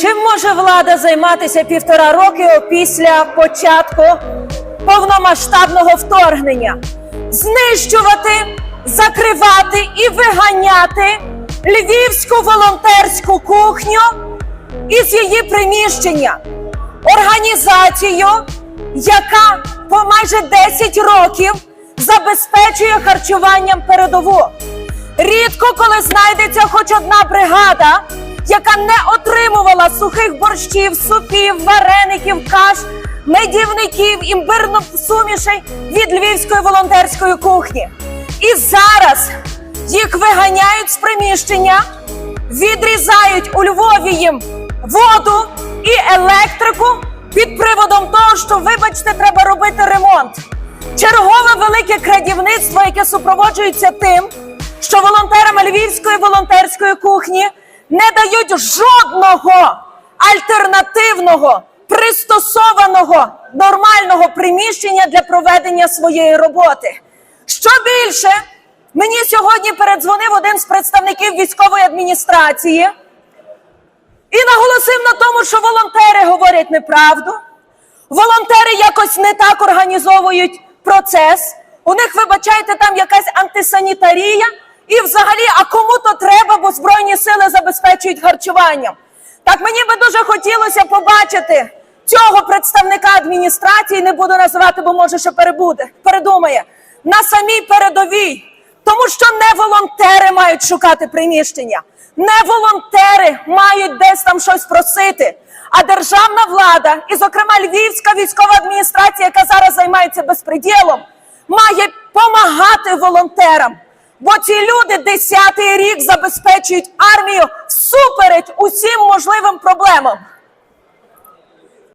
Чим може влада займатися півтора роки після початку повномасштабного вторгнення? Знищувати, закривати і виганяти львівську волонтерську кухню із її приміщення, організацію, яка по майже 10 років забезпечує харчуванням передову. Рідко коли знайдеться хоч одна бригада, яка не отримувала сухих борщів, супів, вареників, каш, медівників, імбирно сумішей від львівської волонтерської кухні. І зараз їх виганяють з приміщення, відрізають у Львові їм воду і електрику під приводом того, що, вибачте, треба робити ремонт. Чергове велике крадівництво, яке супроводжується тим, що волонтерам львівської волонтерської кухні не дають жодного альтернативного, пристосованого нормального приміщення для проведення своєї роботи. Що більше, мені сьогодні передзвонив один з представників військової адміністрації і наголосив на тому, що волонтери говорять неправду. Волонтери якось не так організовують процес. У них, вибачайте, там якась антисанітарія. І взагалі, а кому то треба, бо Збройні сили забезпечують харчуванням. Так мені би дуже хотілося побачити цього представника адміністрації, не буду називати, бо може ще перебуде, передумає, на самій передовій. Тому що не волонтери мають шукати приміщення, не волонтери мають десь там щось просити. А державна влада, і, зокрема, Львівська військова адміністрація, яка зараз займається безпреділом, має допомагати волонтерам. Бо ці люди десятий рік забезпечують армію всупереч усім можливим проблемам.